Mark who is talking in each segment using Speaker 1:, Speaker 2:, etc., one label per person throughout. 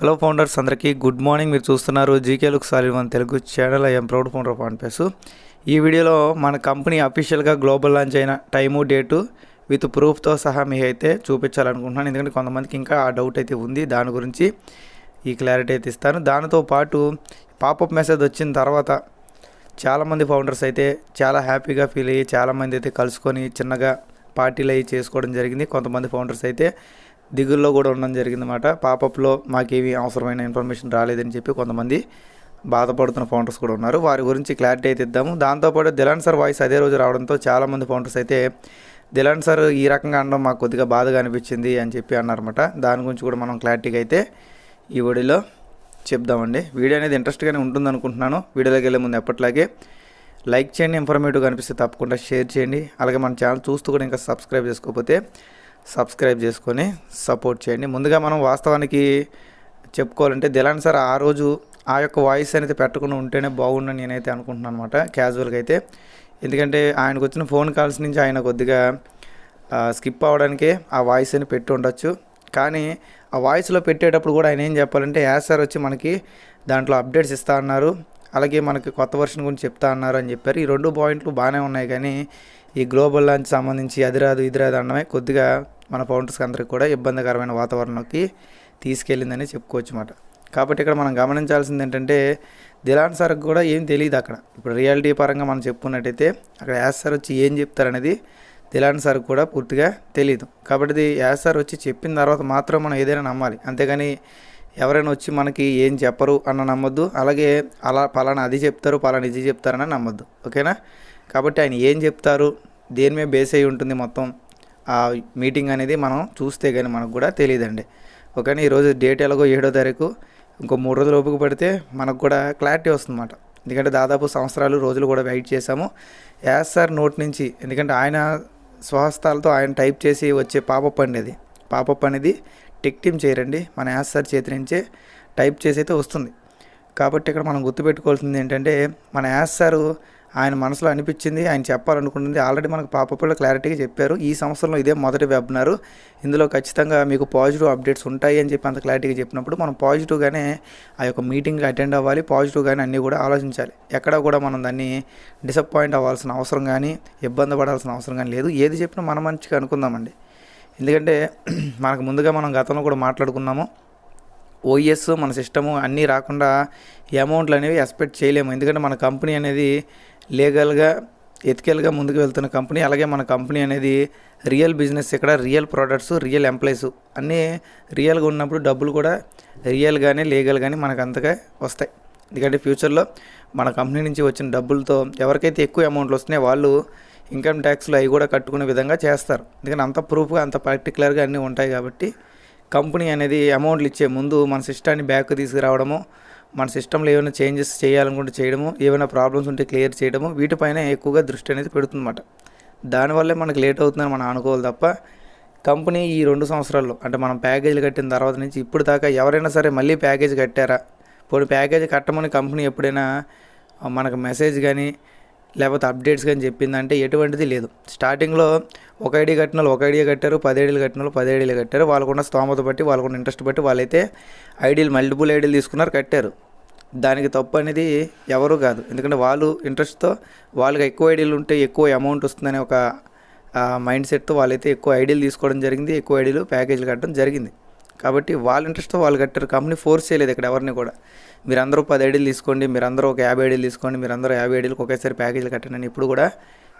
Speaker 1: Hello founders అందరికీ good morning మీరు చూస్తున్నారు జీకే లుక్ సాలి one Telugu channel I'm proud founder of ఆన్పేస్ ఈ వీడియోలో మన కంపెనీ అఫీషియల్గా గ్లోబల్ లాంచ్ అయిన టైము డేటు విత్ ప్రూఫ్తో సహా మీ అయితే చూపించాలనుకుంటున్నాను. ఎందుకంటే కొంతమందికి ఇంకా ఆ డౌట్ అయితే ఉంది. దాని గురించి ఈ క్లారిటీ అయితే ఇస్తాను. దానితో పాటు పాపప్ మెసేజ్ వచ్చిన తర్వాత చాలామంది ఫౌండర్స్ అయితే చాలా హ్యాపీగా ఫీల్ అయ్యి చాలామంది అయితే కలుసుకొని చిన్నగా పార్టీలు అవి చేసుకోవడం జరిగింది. కొంతమంది ఫౌండర్స్ అయితే దిగుల్లో కూడా ఉండడం జరిగిందన్నమాట. పాపప్లో మాకేమీ అవసరమైన ఇన్ఫర్మేషన్ రాలేదని చెప్పి కొంతమంది బాధపడుతున్న ఫౌండర్స్ కూడా ఉన్నారు. వారి గురించి క్లారిటీ అయితే ఇద్దాము. దాంతోపాటు దిలాన్ సార్ వాయిస్ అదే రోజు రావడంతో చాలామంది ఫౌండర్స్ అయితే దిలాన్ సార్ ఈ రకంగా అనడం మాకు కొద్దిగా బాధగా అనిపించింది అని చెప్పి అన్నారన్నమాట. దాని గురించి కూడా మనం క్లారిటీగా అయితే ఈ వీడియోలో చెప్దామండి. వీడియో అనేది ఇంట్రెస్ట్గానే ఉంటుంది అనుకుంటున్నాను వీడియోలోకి వెళ్ళే ముందు ఎప్పట్లాగే లైక్ చేయండి. ఇన్ఫర్మేటివ్ కనిపిస్తే తప్పకుండా షేర్ చేయండి. అలాగే మన ఛానల్ చూస్తూ కూడా ఇంకా సబ్స్క్రైబ్ చేసుకోకపోతే సబ్స్క్రైబ్ చేసుకొని సపోర్ట్ చేయండి. ముందుగా మనం వాస్తవానికి చెప్పుకోవాలంటే దిలాన్ సార్ ఆ రోజు ఆ యొక్క వాయిస్ అనేది పెట్టకుండా ఉంటేనే బాగుండని నేనైతే అనుకుంటున్నాను అనమాట క్యాజువల్గా అయితే. ఎందుకంటే ఆయనకు వచ్చిన ఫోన్ కాల్స్ నుంచి ఆయన కొద్దిగా స్కిప్ అవ్వడానికే ఆ వాయిస్ అని పెట్టి ఉండొచ్చు. కానీ ఆ వాయిస్లో పెట్టేటప్పుడు కూడా ఆయన ఏం చెప్పాలంటే యాస్ సార్ వచ్చి మనకి దాంట్లో అప్డేట్స్ ఇస్తా అన్నారు. అలాగే మనకి కొత్త వర్షన్ గురించి చెప్తా అన్నారు అని చెప్పారు. ఈ రెండు పాయింట్లు బాగానే ఉన్నాయి కానీ ఈ గ్లోబల్ లాంచ్ సంబంధించి అది రాదు ఇది రాదు అన్నమే కొద్దిగా మన ఫౌండర్స్కి అందరికి కూడా ఇబ్బందికరమైన వాతావరణంలోకి తీసుకెళ్ళిందని చెప్పుకోవచ్చు అన్నమాట కాబట్టి ఇక్కడ మనం గమనించాల్సింది ఏంటంటే దిలాన్ సార్కి కూడా ఏం తెలియదు అక్కడ. ఇప్పుడు రియాలిటీ పరంగా మనం చెప్పుకున్నట్టయితే అక్కడ యాస్ సార్ వచ్చి ఏం చెప్తారనేది దిలాన్ సార్ కూడా పూర్తిగా తెలియదు కాబట్టి యాస్ సార్ వచ్చి చెప్పిన తర్వాత మాత్రం మనం ఏదైనా నమ్మాలి. అంతేగాని ఎవరైనా వచ్చి మనకి ఏం చెప్పరు అన్న నమ్మొద్దు. అలాగే అలా పలానా అది చెప్తారు పలానా ఇది చెప్తారని నమ్మొద్దు. ఓకేనా? కాబట్టి ఆయన ఏం చెప్తారు? దేని మీద బేస్ అయి ఉంటుంది మొత్తం? ఆ మీటింగ్ అనేది మనం చూస్తే కానీ మనకు కూడా తెలియదండి. ఓకేనా ఈరోజు డేట్ ఎలాగో ఏడో తారీఖు ఇంకో మూడు రోజులు ఓపిక పడితే మనకు కూడా క్లారిటీ వస్తుందన్నమాట. ఎందుకంటే దాదాపు సంవత్సరాలు రోజులు కూడా వెయిట్ చేశాము. యాస్ సార్ నోట్ నుంచి. ఎందుకంటే ఆయన స్వహస్తాలతో ఆయన టైప్ చేసి వచ్చే పాపప్ అనేది పాపప్ అనేది టిక్ టీమ్ చేయరండి. మన యాస్ సార్ చేతి నుంచే టైప్ చేసి అయితే వస్తుంది. కాబట్టి ఇక్కడ మనం గుర్తుపెట్టుకోవాల్సింది ఏంటంటే మన యాస్ సారు ఆయన మనసులో అనిపించింది ఆయన చెప్పాలనుకుంటుంది ఆల్రెడీ మనకు పాపప్లో క్లారిటీగా చెప్పారు. ఈ సంవత్సరంలో ఇదే మొదటి వెబినార్. ఇందులో ఖచ్చితంగా మీకు పాజిటివ్ అప్డేట్స్ ఉంటాయి అని చెప్పి అంత క్లారిటీగా చెప్పినప్పుడు మనం పాజిటివ్గానే ఆ యొక్క మీటింగ్కి అటెండ్ అవ్వాలి. పాజిటివ్గానే అన్నీ కూడా ఆలోచించాలి. ఎక్కడ కూడా మనం దాన్ని డిసప్పాయింట్ అవ్వాల్సిన అవసరం కానీ ఇబ్బంది పడాల్సిన అవసరం కానీ లేదు. ఏది చెప్పినా మన మంచిగా అనుకుందామండి. ఎందుకంటే మనకు ముందుగా మనం గతంలో కూడా మాట్లాడుకున్నాము. ఓఎస్ మన సిస్టము అన్నీ రాకుండా అమౌంట్లు అనేవి ఎక్స్పెక్ట్ చేయలేము. ఎందుకంటే మన కంపెనీ అనేది లీగల్గా ఎథికల్గా ముందుకు వెళ్తున్న కంపెనీ అలాగే మన కంపెనీ అనేది రియల్ బిజినెస్ ఇక్కడ రియల్ ప్రోడక్ట్స్ రియల్ ఎంప్లాయీస్ అన్నీ రియల్గా ఉన్నప్పుడు డబ్బులు కూడా రియల్ కానీ లీగల్ కానీ మనకు అంతగా వస్తాయి. ఎందుకంటే ఫ్యూచర్లో మన కంపెనీ నుంచి వచ్చిన డబ్బులతో ఎవరికైతే ఎక్కువ అమౌంట్లు వస్తున్నాయో వాళ్ళు ఇన్కమ్ ట్యాక్స్లు అవి కూడా కట్టుకునే విధంగా చేస్తారు. ఎందుకంటే అంత ప్రూఫ్గా అంత పర్టికులర్గా అన్నీ ఉంటాయి కాబట్టి కంపెనీ అనేది అమౌంట్లు ఇచ్చే ముందు మన సిస్టాన్ని బ్యాక్ తీసుకురావడము మన సిస్టంలో ఏమైనా చేంజెస్ చేయాలనుకుంటే చేయడము ఏమైనా ప్రాబ్లమ్స్ ఉంటే క్లియర్ చేయడము వీటిపైన ఎక్కువగా దృష్టి అనేది పెడుతుందన్నమాట. దానివల్లే మనకు లేట్ అవుతుందని మనం అనుకోవాలి తప్ప కంపెనీ ఈ రెండు సంవత్సరాల్లో అంటే మనం ప్యాకేజీలు కట్టిన తర్వాత నుంచి ఇప్పుడు దాకా ఎవరైనా సరే మళ్ళీ ప్యాకేజ్ కట్టారా? ఇప్పుడు ప్యాకేజ్ కట్టమని కంపెనీ ఎప్పుడైనా మనకు మెసేజ్ కానీ లేకపోతే అప్డేట్స్ కానీ చెప్పిందంటే ఎటువంటిది లేదు. స్టార్టింగ్లో ఒక ఐడి కట్టిన వాళ్ళు ఒక ఐడియా కట్టారు పదేడీలు కట్టిన వాళ్ళు పది కట్టారు. వాళ్ళకున్న స్తోమత బట్టి వాళ్ళకున్న ఇంట్రెస్ట్ బట్టి వాళ్ళైతే ఐడీలు మల్టిపుల్ ఐడీలు తీసుకున్నారు కట్టారు. దానికి తప్పు అనేది ఎవరు కాదు. ఎందుకంటే వాళ్ళు ఇంట్రెస్ట్తో వాళ్ళకి ఎక్కువ ఐడీలు ఉంటే ఎక్కువ అమౌంట్ వస్తుందనే ఒక మైండ్ సెట్తో వాళ్ళైతే ఎక్కువ ఐడీలు తీసుకోవడం జరిగింది ఎక్కువ ఐడీలు ప్యాకేజీలు కట్టడం జరిగింది. కాబట్టి వాళ్ళ ఇంట్రెస్ట్తో వాళ్ళు కట్టారు. కంపెనీ ఫోర్స్ చేయలేదు ఇక్కడ ఎవరిని కూడా. మీరందరూ పది ఐడీలు తీసుకోండి మీరందరూ ఒక యాభై ఐడీలు తీసుకోండి మీరందరూ యాభై ఐడీలకు ఒకేసారి ప్యాకేజీలు కట్టండి అని ఇప్పుడు కూడా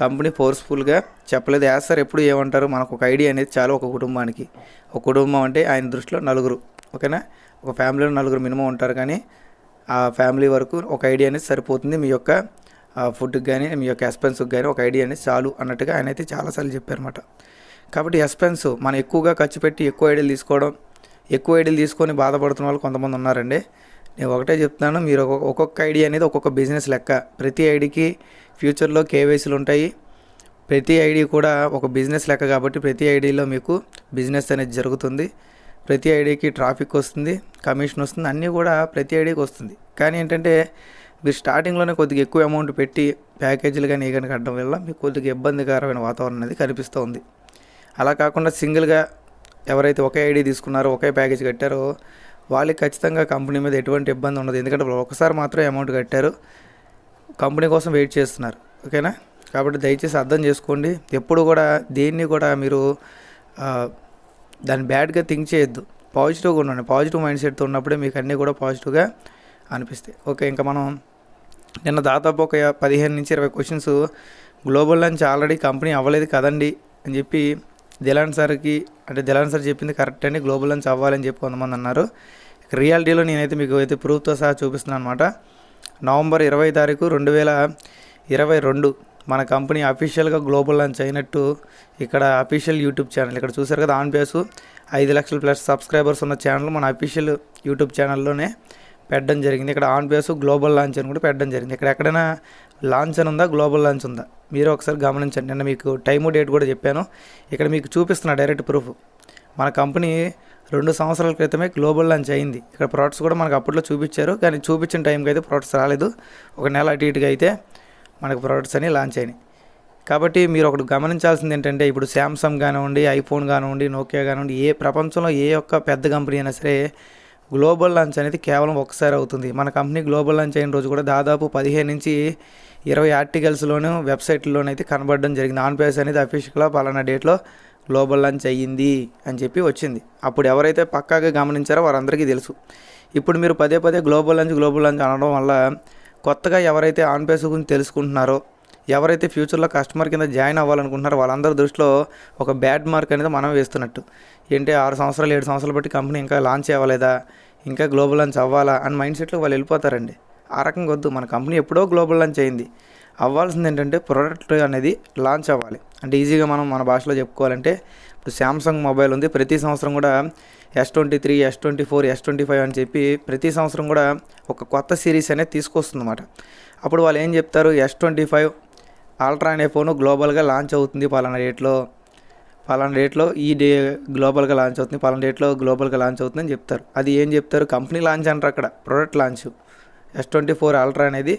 Speaker 1: కంపెనీ ఫోర్స్ఫుల్గా చెప్పలేదు. యాజ్ సార్ ఎప్పుడు ఏమంటారు? మనకు ఒక ఐడియా అనేది చాలా ఒక కుటుంబానికి. ఒక కుటుంబం అంటే ఆయన దృష్టిలో నలుగురు. ఓకేనా? ఒక ఫ్యామిలీలో నలుగురు మినిమం ఉంటారు కానీ ఆ ఫ్యామిలీ వరకు ఒక ఐడియా అనేది సరిపోతుంది. మీ యొక్క ఫుడ్కి కానీ మీ యొక్క ఎక్స్పెన్స్కి కానీ ఒక ఐడియా అనేది చాలు అన్నట్టుగా ఆయన అయితే చాలాసార్లు చెప్పారన్నమాట. కాబట్టి ఎక్స్పెన్స్ మనం ఎక్కువగా ఖర్చు పెట్టి ఎక్కువ ఐడియాలు తీసుకోవడం ఎక్కువ ఐడియాలు తీసుకొని బాధపడుతున్న వాళ్ళు కొంతమంది ఉన్నారండి. నేను ఒకటే చెప్తున్నాను మీరు ఒక్కొక్క ఒక్కొక్క ఐడియా అనేది ఒక్కొక్క బిజినెస్ లెక్క. ప్రతి ఐడికి ఫ్యూచర్లో కేవైసీలు ఉంటాయి. ప్రతి ఐడి కూడా ఒక బిజినెస్ లెక్క కాబట్టి ప్రతి ఐడిలో మీకు బిజినెస్ అనేది జరుగుతుంది. ప్రతి ఐడికి ట్రాఫిక్ వస్తుంది కమిషన్ వస్తుంది అన్నీ కూడా ప్రతి ఐడికి వస్తుంది. కానీ ఏంటంటే మీరు స్టార్టింగ్లోనే కొద్దిగా ఎక్కువ అమౌంట్ పెట్టి ప్యాకేజీలు కానీ ఏ కానీ కట్టడం వల్ల మీకు కొద్దిగా ఇబ్బందికరమైన వాతావరణం అనేది కనిపిస్తూ ఉంది అలా కాకుండా సింగిల్గా ఎవరైతే ఒకే ఐడి తీసుకున్నారో ఒకే ప్యాకేజ్ కట్టారో వాళ్ళకి ఖచ్చితంగా కంపెనీ మీద ఎటువంటి ఇబ్బంది ఉండదు. ఎందుకంటే ఒకసారి మాత్రం అమౌంట్ కట్టారు. కంపెనీ కోసం వెయిట్ చేస్తున్నారు. ఓకేనా? కాబట్టి దయచేసి అర్థం చేసుకోండి. ఎప్పుడు కూడా దేన్ని కూడా మీరు దాన్ని బ్యాడ్గా థింక్ చేయొద్దు. పాజిటివ్గా ఉండండి. పాజిటివ్ మైండ్ సెట్తో ఉన్నప్పుడే మీకు అన్నీ కూడా పాజిటివ్గా అనిపిస్తాయి. ఓకే ఇంకా మనం నిన్న దాదాపు ఒక పదిహేను నుంచి ఇరవై questions global launch already company అవ్వలేదు కదండి అని చెప్పి దిలాన్ సార్కి అంటే దిలాన్ సార్ చెప్పింది కరెక్ట్ అండి. గ్లోబల్ లంచ్ అవ్వాలని చెప్పి కొంతమంది అన్నారు. రియాలిటీలో నేనైతే మీకు అయితే ప్రూఫ్తో సహా చూపిస్తున్నాను అనమాట నవంబర్ ఇరవై తారీఖు రెండు వేల ఇరవై రెండు మన కంపెనీ అఫీషియల్గా గ్లోబల్ లాంచ్ అయినట్టు ఇక్కడ అఫీషియల్ యూట్యూబ్ ఛానల్ ఇక్కడ చూసారు కదా ఆన్ బేసు ఐదు లక్షల ప్లస్ సబ్స్క్రైబర్స్ ఉన్న ఛానల్ మన అఫీషియల్ యూట్యూబ్ ఛానల్లోనే పెట్టడం జరిగింది. ఇక్కడ ఆన్ బేసు గ్లోబల్ లాంచ్ అని కూడా పెట్టడం జరిగింది. ఇక్కడ ఎక్కడైనా లాంచ్ అని ఉందా గ్లోబల్ లాంచ్ ఉందా? మీరు ఒకసారి గమనించండి. నిన్న మీకు టైము డేట్ కూడా చెప్పాను. ఇక్కడ మీకు చూపిస్తున్నా డైరెక్ట్ ప్రూఫ్. మన కంపెనీ రెండు సంవత్సరాల క్రితమే గ్లోబల్ లాంచ్ అయింది. ఇక్కడ ప్రోడక్ట్స్ కూడా మనకు అప్పట్లో చూపించారు. కానీ చూపించిన టైంకి అయితే ప్రోడక్ట్స్ రాలేదు. ఒక నెల అటు ఇటుగా అయితే మనకు ప్రోడక్ట్స్ అని లాంచ్ అయినాయి. కాబట్టి మీరు ఒకటి గమనించాల్సింది ఏంటంటే ఇప్పుడు శాంసంగ్ కానివ్వండి ఐఫోన్ కానివ్వండి నోకియా కానివ్వండి ఏ ప్రపంచంలో ఏ ఒక్క పెద్ద కంపెనీ అయినా సరే గ్లోబల్ లాంచ్ అనేది కేవలం ఒకసారి అవుతుంది. మన కంపెనీ గ్లోబల్ లాంచ్ అయిన రోజు కూడా దాదాపు పదిహేను నుంచి ఇరవై ఆర్టికల్స్లోనూ వెబ్సైట్లోనైతే కనబడడం జరిగింది. ఆన్ పేస్ అనేది అఫీషియల్గా పలానా డేట్లో గ్లోబల్ లాంచ్ అయ్యింది అని చెప్పి వచ్చింది. అప్పుడు ఎవరైతే పక్కాగా గమనించారో వారందరికీ తెలుసు. ఇప్పుడు మీరు పదే పదే గ్లోబల్ లాంచ్ గ్లోబల్ లాంచ్ అనడం వల్ల కొత్తగా ఎవరైతే ఆన్ పేస్ గురించి తెలుసుకుంటున్నారో ఎవరైతే ఫ్యూచర్లో కస్టమర్ కింద జాయిన్ అవ్వాలనుకుంటున్నారో వాళ్ళందరి దృష్టిలో ఒక బ్యాడ్ మార్క్ అనేది మనం వేస్తున్నట్టు. ఏంటి ఆరు సంవత్సరాలు ఏడు సంవత్సరాలు బట్టి కంపెనీ ఇంకా లాంచ్ అవ్వలేదా? ఇంకా గ్లోబల్ లాంచ్ అవ్వాలా? అని మైండ్ సెట్లో వాళ్ళు వెళ్ళిపోతారండి. ఆ రకంగా వద్దు. మన కంపెనీ ఎప్పుడో గ్లోబల్ లాంచ్ అయింది. అవ్వాల్సింది ఏంటంటే ప్రోడక్ట్ అనేది లాంచ్ అవ్వాలి. అంటే ఈజీగా మనం మన భాషలో చెప్పుకోవాలంటే ఇప్పుడు శాంసంగ్ మొబైల్ ఉంది. ప్రతి సంవత్సరం కూడా S twenty three S twenty four S twenty five అని చెప్పి ప్రతి సంవత్సరం కూడా ఒక కొత్త సిరీస్ అనేది తీసుకొస్తుందన్నమాట. అప్పుడు వాళ్ళు ఏం చెప్తారు? ఎస్ ట్వంటీ ఫైవ్ అల్ట్రా అనే ఫోన్ గ్లోబల్గా లాంచ్ అవుతుంది పలానా డేట్లో. పలానా డేట్లో ఈ డే గ్లోబల్గా లాంచ్ అవుతుంది పలానా డేట్లో గ్లోబల్గా లాంచ్ అవుతుందని చెప్తారు. అది ఏం చెప్తారు? కంపెనీ లాంచ్ అంటారు అక్కడ product launch. S twenty four ultra అనేది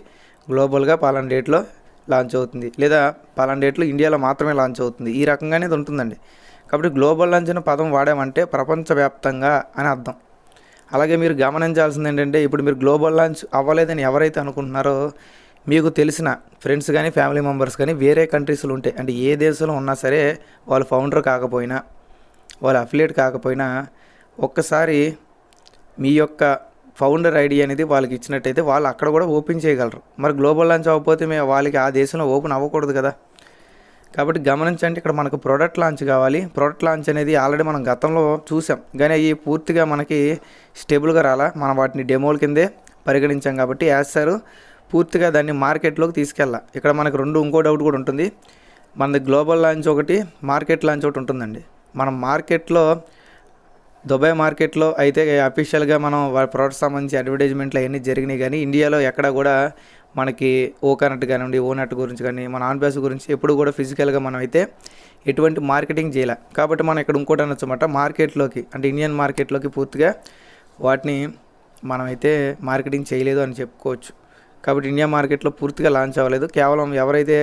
Speaker 1: గ్లోబల్గా పలానా డేట్లో లాంచ్ అవుతుంది. లేదా పలానా డేట్లో ఇండియాలో మాత్రమే లాంచ్ అవుతుంది. ఈ రకంగానే ఇది ఉంటుందండి. కాబట్టి గ్లోబల్ లాంచ్ అనే పదం వాడామంటే ప్రపంచవ్యాప్తంగా అని అర్థం. అలాగే మీరు గమనించాల్సింది ఏంటంటే ఇప్పుడు మీరు గ్లోబల్ లాంచ్ అవ్వలేదని ఎవరైతే అనుకుంటున్నారో మీకు తెలిసిన ఫ్రెండ్స్ కానీ ఫ్యామిలీ మెంబర్స్ కానీ వేరే కంట్రీస్లో ఉంటాయి అంటే ఏ దేశంలో ఉన్నా సరే వాళ్ళు ఫౌండర్ కాకపోయినా వాళ్ళు అఫిలియేట్ కాకపోయినా ఒక్కసారి మీ యొక్క ఫౌండర్ ఐడి అనేది వాళ్ళకి ఇచ్చినట్టయితే వాళ్ళు అక్కడ కూడా ఓపెన్ చేయగలరు. మరి గ్లోబల్ లాంచ్ అవ్వకపోతే మేము వాళ్ళకి ఆ దేశంలో ఓపెన్ అవ్వకూడదు కదా. కాబట్టి గమనించండి ఇక్కడ మనకు ప్రోడక్ట్ లాంచ్ కావాలి. ప్రోడక్ట్ లాంచ్ అనేది ఆల్రెడీ మనం గతంలో చూసాం. కానీ అవి పూర్తిగా మనకి స్టేబుల్గా రాలా. మనం వాటిని డెమోల కిందే పరిగణించాం కాబట్టి వేస్తారు పూర్తిగా దాన్ని మార్కెట్లోకి తీసుకెళ్ళాలి ఇక్కడ మనకు రెండు ఇంకో డౌట్ కూడా ఉంటుంది. మనది గ్లోబల్ లాంచ్ ఒకటి మార్కెట్ లాంచ్ ఒకటి ఉంటుందండి. మనం మార్కెట్లో దుబాయ్ మార్కెట్లో అయితే అఫీషియల్గా మనం వాళ్ళ ప్రోడక్ట్ సంబంధించి అడ్వర్టైజ్మెంట్లు అవన్నీ జరిగినాయి కానీ ఇండియాలో ఎక్కడ కూడా మనకి ఓకనట్ కానివ్వండి ఓనట్ గురించి కానీ మన ఆన్ బేస్ గురించి ఎప్పుడు కూడా ఫిజికల్గా మనం అయితే ఎటువంటి మార్కెటింగ్ చేయలే. కాబట్టి మనం ఇక్కడ ఇంకోటి అనొచ్చు మార్కెట్లోకి అంటే ఇండియన్ మార్కెట్లోకి పూర్తిగా వాటిని మనమైతే మార్కెటింగ్ చేయలేదు అని చెప్పుకోవచ్చు. కాబట్టి ఇండియా మార్కెట్లో పూర్తిగా లాంచ్ అవ్వలేదు. కేవలం ఎవరైతే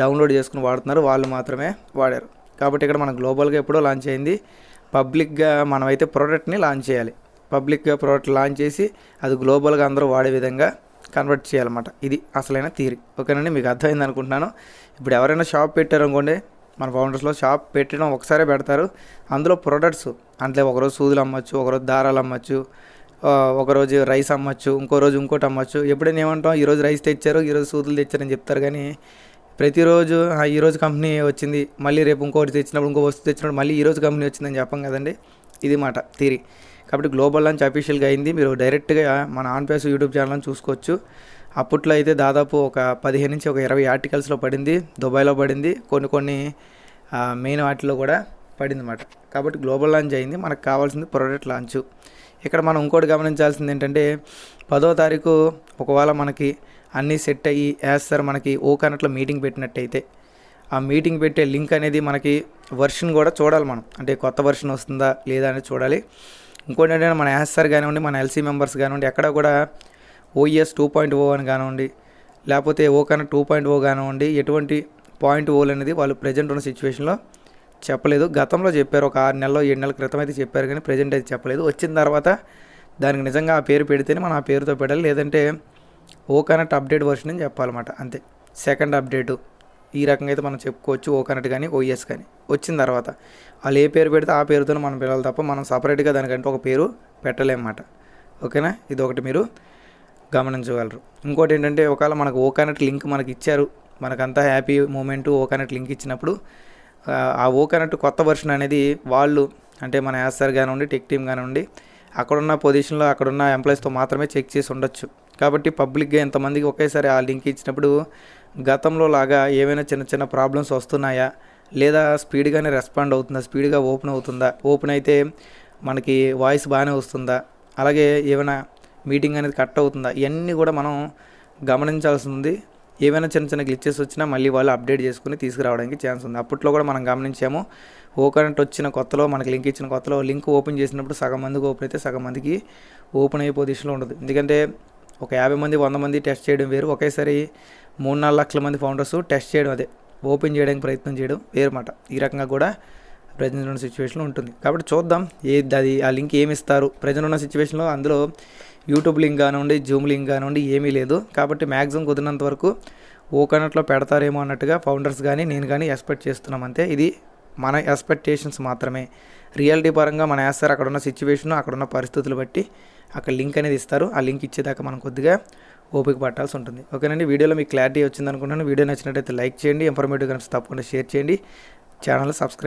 Speaker 1: డౌన్లోడ్ చేసుకుని వాడుతున్నారో వాళ్ళు మాత్రమే వాడారు. కాబట్టి ఇక్కడ మన గ్లోబల్గా ఎప్పుడో లాంచ్ అయింది. పబ్లిక్గా మనమైతే ప్రోడక్ట్ని లాంచ్ చేయాలి. పబ్లిక్గా ప్రోడక్ట్ లాంచ్ చేసి అది గ్లోబల్గా అందరూ వాడే విధంగా కన్వర్ట్ చేయాలన్నమాట. ఇది అసలైన థీరీ ఓకేనండి మీకు అర్థమైంది అనుకుంటున్నాను. ఇప్పుడు ఎవరైనా షాప్ పెట్టారనుకోండి మన ఫౌండర్స్లో షాప్ పెట్టడం ఒకసారే పెడతారు. అందులో ప్రొడక్ట్స్ అంటే ఒకరోజు సూదులు అమ్మచ్చు ఒకరోజు దారాలు అమ్మచ్చు ఒకరోజు రైస్ అమ్మచ్చు ఇంకో రోజు ఇంకోటి అమ్మచ్చు. ఎప్పుడైనా ఏమంటాం ఈరోజు రైస్ తెచ్చారు ఈరోజు సూదులు తెచ్చారని చెప్తారు కానీ ప్రతిరోజు "ఆ, ఈరోజు కంపెనీ వచ్చింది మళ్ళీ రేపు ఇంకోటి తెచ్చినప్పుడు ఇంకో వస్తువు తెచ్చినప్పుడు మళ్ళీ ఈరోజు కంపెనీ వచ్చిందని చెప్పం కదండి. ఇది మాట థీరీ కాబట్టి గ్లోబల్ లాంచ్ అఫీషియల్గా అయింది. మీరు డైరెక్ట్గా మన ఆన్పేస్ యూట్యూబ్ ఛానల్ చూసుకోవచ్చు. అప్పట్లో అయితే దాదాపు ఒక పదిహేను నుంచి ఒక ఇరవై ఆర్టికల్స్లో పడింది దుబాయ్లో పడింది కొన్ని కొన్ని మెయిన్ వాటిలో కూడా పడింది అన్నమాట కాబట్టి గ్లోబల్ లాంచ్ అయింది. మనకు కావాల్సింది ప్రోడక్ట్ లాంచ్. ఇక్కడ మనం ఇంకోటి గమనించాల్సింది ఏంటంటే పదో తారీఖు ఒకవేళ మనకి అన్నీ సెట్ అయ్యి సార్ మనకి ఓ కనెక్ట్లో మీటింగ్ పెట్టినట్టయితే ఆ మీటింగ్ పెట్టే లింక్ అనేది మనకి వర్షన్ కూడా చూడాలి మనం. అంటే కొత్త వర్షన్ వస్తుందా లేదా అనేది చూడాలి. ఇంకోటి ఏంటంటే మన సార్ కానివ్వండి మన ఎల్సీ మెంబర్స్ కానివ్వండి ఎక్కడ కూడా ఓఈఎస్ టూ పాయింట్ ఓ అని కానివ్వండి లేకపోతే ఓ కన్నా టూ పాయింట్ ఓ కానివ్వండి ఎటువంటి పాయింట్ ఓలు అనేది వాళ్ళు ప్రజెంట్ ఉన్న సిచ్యువేషన్లో చెప్పలేదు. గతంలో చెప్పారు. ఒక ఆరు నెలలో ఏడు నెలల క్రితం అయితే చెప్పారు కానీ ప్రజెంట్ అయితే చెప్పలేదు. వచ్చిన తర్వాత దానికి నిజంగా ఆ పేరు పెడితేనే మనం ఆ పేరుతో పెట్టాలి. లేదంటే ఓ కనెక్ట్ అప్డేట్ వర్షన్ అని చెప్పాలన్నమాట. అంతే. Second update. ఈ రకంగా అయితే మనం చెప్పుకోవచ్చు. ఓ కనెక్ట్ కానీ ఓఎస్ కానీ. వచ్చిన తర్వాత వాళ్ళు ఏ పేరు పెడితే ఆ పేరుతో మనం పిల్లలు తప్ప మనం సపరేట్గా దానికంటే ఒక పేరు పెట్టలేమన్నమాట. ఓకేనా? ఇది ఒకటి మీరు గమనించగలరు. ఇంకోటి ఏంటంటే ఒకవేళ మనకు ఓ కనెక్ట్ లింక్ మనకి ఇచ్చారు మనకంతా హ్యాపీ మూమెంట్ ఓ కనెక్ట్ లింక్ ఇచ్చినప్పుడు ఆ, ఓకనట్టు కొత్త వర్షన్ అనేది వాళ్ళు అంటే మన యాసర్ కానివ్వండి టెక్ టీమ్ కానివ్వండి అక్కడున్న పొజిషన్లో అక్కడున్న ఎంప్లాయీస్తో మాత్రమే చెక్ చేసి ఉండొచ్చు. కాబట్టి పబ్లిక్గా ఎంతమందికి ఒకేసారి ఆ లింక్ ఇచ్చినప్పుడు గతంలో లాగా ఏమైనా చిన్న చిన్న ప్రాబ్లమ్స్ వస్తున్నాయా? లేదా స్పీడ్గానే రెస్పాండ్ అవుతుందా? స్పీడ్గా ఓపెన్ అవుతుందా? ఓపెన్ అయితే మనకి వాయిస్ బాగానే వస్తుందా? అలాగే ఏమైనా మీటింగ్ అనేది కట్ అవుతుందా? ఇవన్నీ కూడా మనం గమనించాల్సి ఉంది. ఏమైనా చిన్న చిన్న గ్లిచెస్ వచ్చినా మళ్ళీ వాళ్ళు అప్డేట్ చేసుకుని తీసుకురావడానికి ఛాన్స్ ఉంది. అప్పట్లో కూడా మనం గమనించాము ఓ కరెంట్ వచ్చిన కొత్తలో మనకి లింక్ ఇచ్చిన కొత్తలో లింక్ ఓపెన్ చేసినప్పుడు సగం మందికి ఓపెన్ అయితే సగం మందికి ఓపెన్ అయ్యే పొజిషన్లో ఉండదు. ఎందుకంటే ఒక యాభై మంది వంద మంది టెస్ట్ చేయడం వేరు. ఒకేసారి మూడు నాలుగు లక్షల మంది ఫౌండర్స్ టెస్ట్ చేయడం అదే. ఓపెన్ చేయడానికి ప్రయత్నం చేయడం వేరుమాట ఈ రకంగా కూడా ప్రజెంట్ ఉన్న సిచ్యువేషన్లో ఉంటుంది. కాబట్టి చూద్దాం ఏ అది ఆ లింక్ ఏమి ఇస్తారు? ప్రజెంట్ ఉన్న సిచ్యువేషన్లో అందులో యూట్యూబ్ లింక్ కానివ్వండి జూమ్ లింక్ కానివ్వండి ఏమీ లేదు. కాబట్టి మ్యాక్సిమం కుదిరినంత వరకు ఓకనట్లో పెడతారేమో అన్నట్టుగా ఫౌండర్స్ కానీ నేను కానీ ఎక్స్పెక్ట్ చేస్తున్నాం అంతే. ఇది మన ఎక్స్పెక్టేషన్స్ మాత్రమే. రియాలిటీ పరంగా మన వేస్తారు అక్కడ ఉన్న సిచ్యువేషన్ అక్కడ ఉన్న పరిస్థితులు బట్టి అక్కడ లింక్ అనేది ఇస్తారు. ఆ లింక్ ఇచ్చేదాకా మనం కొద్దిగా ఓపిక పట్టాల్సి ఉంటుంది. ఓకేనండి వీడియోలో మీకు క్లారిటీ వచ్చింది అనుకుంటున్నాను వీడియో నచ్చినట్టయితే లైక్ చేయండి ఇన్ఫర్మేటివ్ కనిపిస్తే తప్పకుండా షేర్ చేయండి. Channel subscribe